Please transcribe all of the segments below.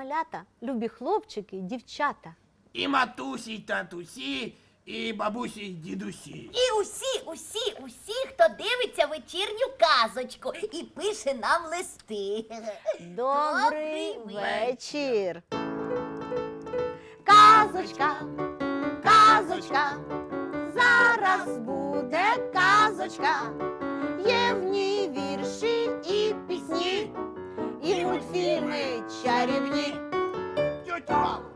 малята, любі хлопчики, дівчата. І матусі, й татусі, і бабусі, й дідусі. І усі, усі, усі, хто дивиться вечірню казочку і пише нам листи. Добрий вечір. Казочка, казочка, зараз буде казочка. Є в ній чарівні. Тьотю Алло,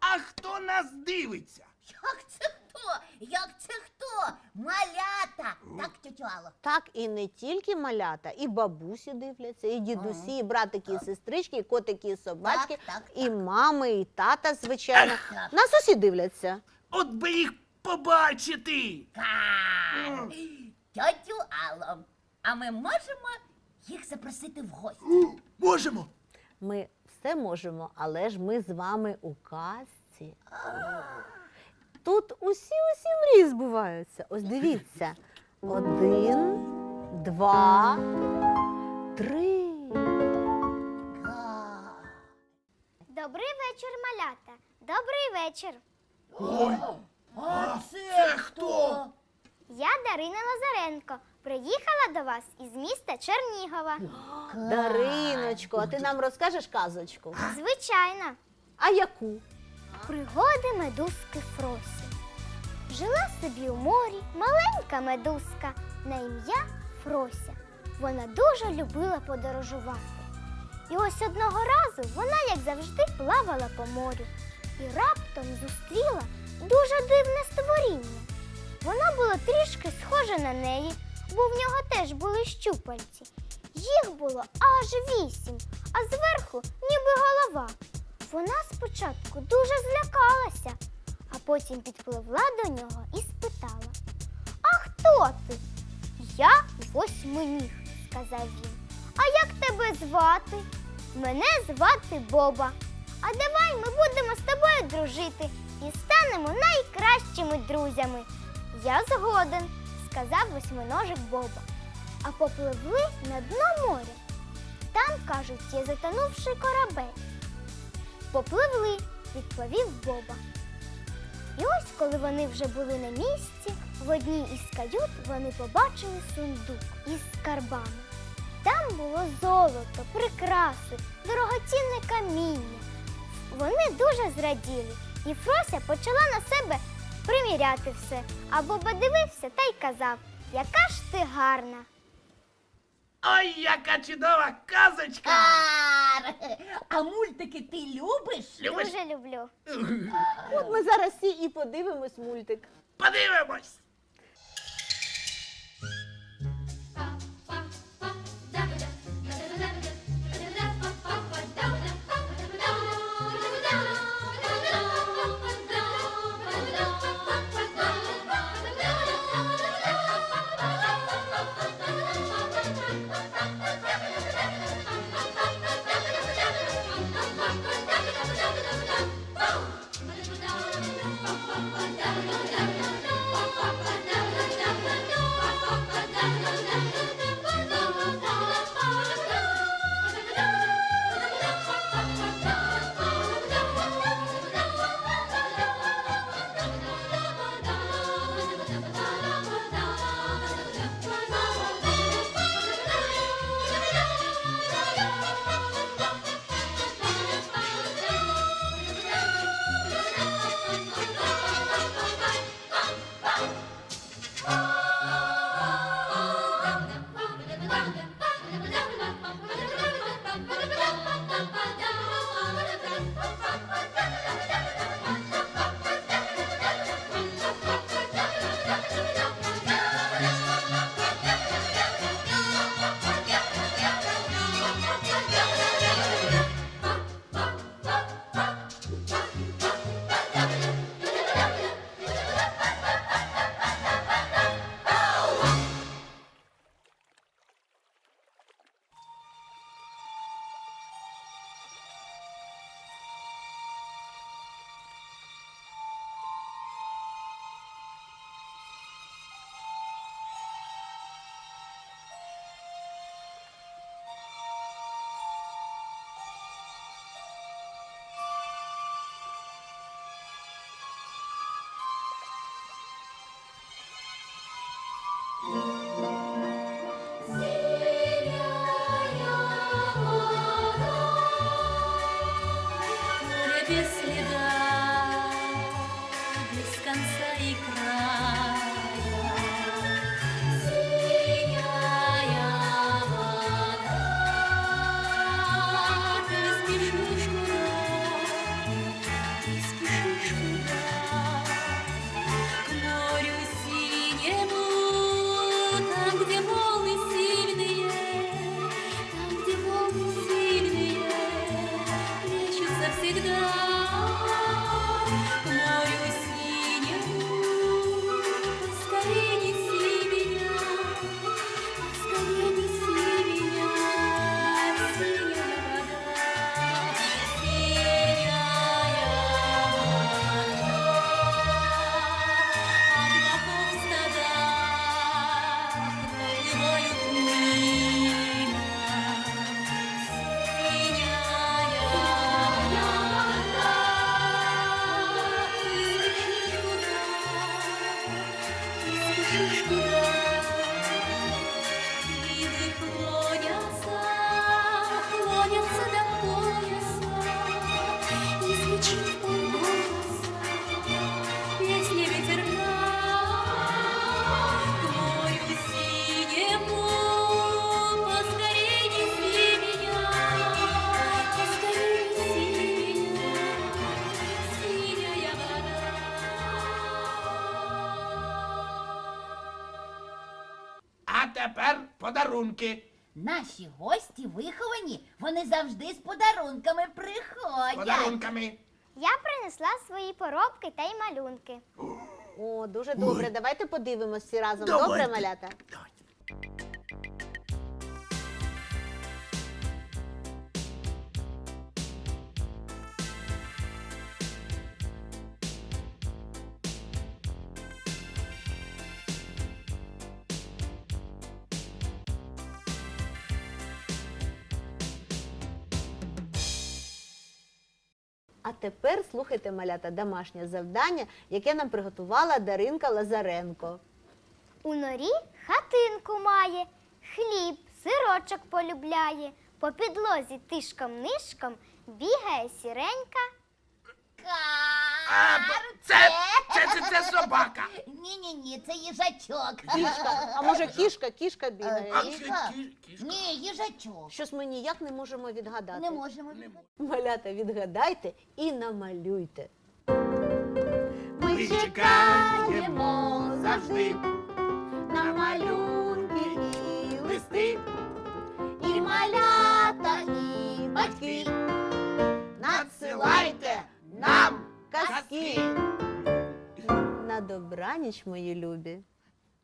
а хто нас дивиться? Як це хто? Як це хто? Малята. Так, тетю Алло? Так і не тільки малята, і бабусі дивляться, і дідусі, і братики, і сестрички, і котики, і собачки, Так, так, і мами, і тата, звичайно. Так. Нас усі дивляться. От би їх побачити. Так. Тьотю Алло, а ми можемо їх запросити в гості? Можемо. Ми все можемо, але ж ми з вами у казці. Тут усі усі мрії збуваються. Ось дивіться. Один, два, три. Добрий вечір, малята. Добрий вечір. Ой, А це хто? Дарина Лазаренко. Приїхала до вас із міста Чернігова. Дариночко, а ти нам розкажеш казочку? Звичайно, А яку? пригоди медузки Фросі. Жила собі у морі маленька медузка на ім'я Фрося. Вона дуже любила подорожувати. І ось одного разу вона, як завжди, плавала по морю і раптом зустріла дуже дивне створіння. Воно було трішки схоже на неї, бо в нього теж були щупальці. Їх було аж вісім, а зверху ніби голова. Вона спочатку дуже злякалася, а потім підпливла до нього і спитала: А хто ти? Я восьминіг, сказав він. А як тебе звати? Мене звати Боба. А давай ми будемо з тобою дружити і станемо найкращими друзями. Я згоден, сказав восьминожик Боба. А попливли на дно моря. Там, кажуть, є затонувший корабель. Попливли, відповів Боба. І ось, коли вони вже були на місці, в одній із кают вони побачили сундук із скарбами. Там було золото, прикраси, дорогоцінне каміння. Вони дуже зраділи, і Фрося почала на себе приміряти все, Або подивився дивився та й казав, яка ж ти гарна. Ой, яка чудова казочка. Ар! А мультики ти любиш? Любиш? Дуже люблю. От ми зараз всі і подивимось мультик. Подивимось. без следа. Тепер подарунки. Наші гості виховані, вони завжди з подарунками приходять. Подарунками. Я принесла свої поробки та й малюнки. О, дуже добре. Давайте подивимось всі разом. Давайте. Добре, малята? Давайте. А тепер слухайте, малята, домашнє завдання, яке нам приготувала Даринка Лазаренко. У норі хатинку має, хліб, сирочок полюбляє. По підлозі тишком-нишком бігає сіренька. А, це, це, це, це собака. Ні-ні-ні, це їжачок. Кішка, а може кішка, кішка бігає? А, ні? Кішка? кі- кі- кішка. Ні, їжачок. Щось ми ніяк не можемо відгадати. Не можемо. Малята, відгадайте і намалюйте. Ми чекаємо завжди на малюнки і листи, і малята, і батьки. Надсилайте казки. На добраніч, мої любі.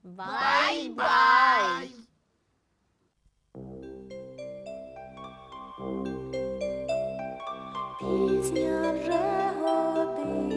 Бай-бай! Пізня вже годинка,